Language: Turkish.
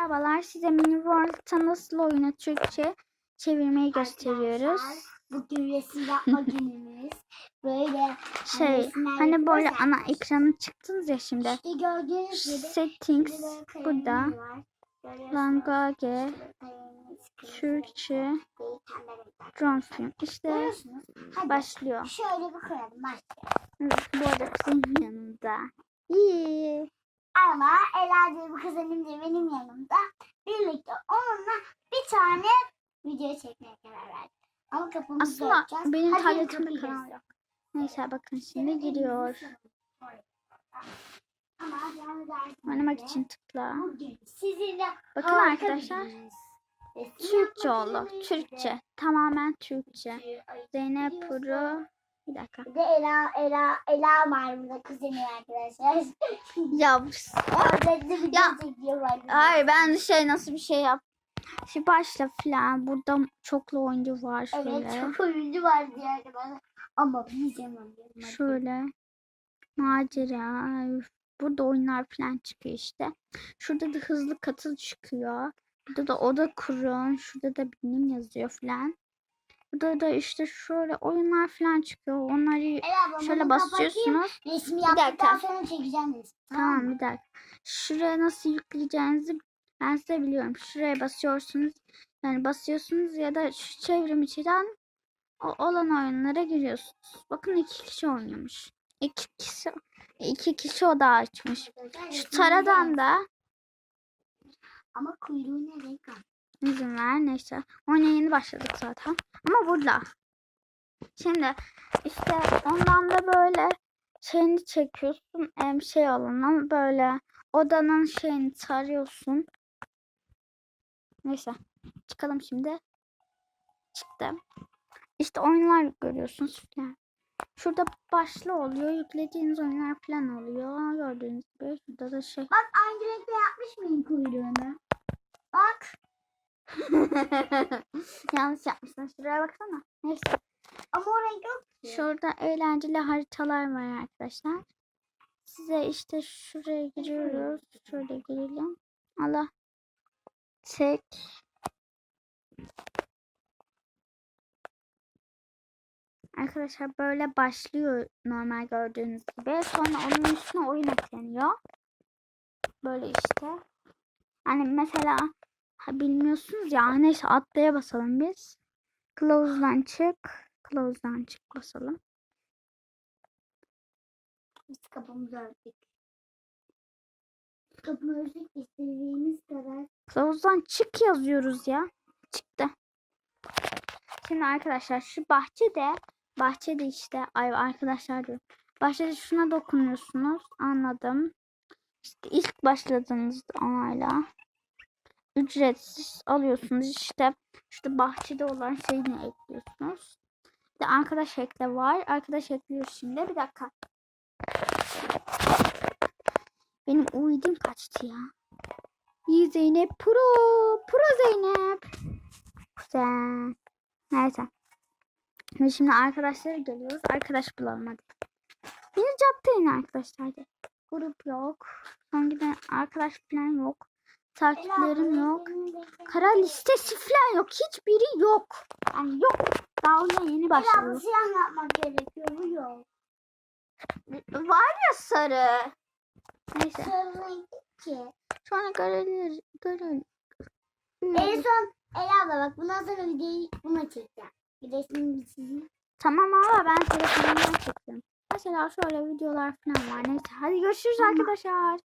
Merhabalar, size Mini World'ta nasıl oyunu Türkçe çevirmeyi gösteriyoruz. Bugün resim yapma günümüz. Böyle Şey, resimler hani böyle ana ekranı çıktınız ya şimdi. İşte gördüğünüz gibi Settings burada. Langage, Türkçe, drone film. İşte. Hadi başlıyor. şöyle bir koyalım başlayalım. Bu arada kızım yanımda. İyi. Ama Ela diye bir kuzenim de benim yanımda. Birlikte onunla bir tane video çekmeye karar verdik. Ama kapımızı Aslında yapacağız. benim Hadi tabletimde kanal yok. Neyse bakın şimdi giriyor. Oynamak için tıkla. sizinle Bakın arkadaşlar. Türkçe günümüz Türkçe. Tamamen Türkçe. Zeynep Puru. Bir dakika. Bir de Ela, Ela, Ela burada kuzenim arkadaşlar. Ya video Ya, hayır ben şey nasıl bir şey yap. Şimdi başla filan. Burada çoklu oyuncu var şöyle. Evet çok oyuncu var diye arkadaşlar. Ama biz yapamıyoruz. Şöyle. Macera. Burada oyunlar falan çıkıyor işte. Şurada da hızlı katıl çıkıyor. Burada da oda kurun. Şurada da benim yazıyor falan. Burada da işte şöyle oyunlar falan çıkıyor. Onları Ela şöyle basıyorsunuz. Resmi dakika. yaptıktan sonra çekeceğim resmi. Tamam mı? bir dakika. Şuraya nasıl yükleyeceğinizi ben size biliyorum. Şuraya basıyorsunuz. Yani basıyorsunuz ya da şu çevrim içinden o olan oyunlara giriyorsunuz. Bakın iki kişi oynuyormuş. İki kişi iki kişi oda açmış. Şu taradan da Ama kuyruğu ne renk? İzin ver neyse. Oyuna yeni başladık zaten. Ama burada. Şimdi işte ondan da böyle şeyini çekiyorsun. Em şey alanı böyle odanın şeyini tarıyorsun. Neyse. Çıkalım şimdi. Çıktım. İşte oyunlar görüyorsunuz falan. Şurada başlı oluyor. Yüklediğiniz oyunlar falan oluyor. Gördüğünüz gibi. Şurada da şey. Bak aynı renkte yapmış mıyım kuyruğunu? Yanlış yapmışsın. Şuraya baksana. Neyse. Ama o renk yok ki. Şurada eğlenceli haritalar var arkadaşlar. Size işte şuraya giriyoruz. Şöyle girelim. Allah. Çek. Arkadaşlar böyle başlıyor normal gördüğünüz gibi. Sonra onun üstüne oyun ekleniyor. Böyle işte. Hani mesela ha, bilmiyorsunuz ya neyse atlaya basalım biz. Close'dan çık. Close'dan çık basalım. Biz kapımızı örttük. Kapımı örttük istediğimiz kadar. Kılavuzdan çık yazıyoruz ya. Çıktı. Şimdi arkadaşlar şu bahçede bahçede işte ay arkadaşlar diyorum. Bahçede şuna dokunuyorsunuz. Anladım. İşte ilk başladığınız onayla ücretsiz alıyorsunuz. İşte şurada bahçede olan şeyini ekliyorsunuz. Bir de arkadaş ekle var. Arkadaş ekliyoruz şimdi. Bir dakika. Benim uydum kaçtı ya. İyi Zeynep Pro. Pro Zeynep. Güzel. Neyse. Ve şimdi arkadaşlara geliyoruz. Arkadaş bulalım hadi. Yeni caddeyim arkadaşlar. Hadi. Grup yok. Son giden arkadaş falan yok. Takiplerim yok. Kara listesi falan yok. Hiçbiri yok. Yani yok. Daha oyuna yeni Ela bu başladı. siyah yapmak gerekiyor. Bu yok. Var ya sarı. Neyse. Sarı ki. Sonra görelim. Görelim. En son Ela abla bak bundan sonra videoyu buna çekeceğim. Bir resmini çizeyim. Tamam ama ben telefonumdan çekiyorum. Mesela şöyle videolar falan var. Neyse hadi görüşürüz Tamam. arkadaşlar.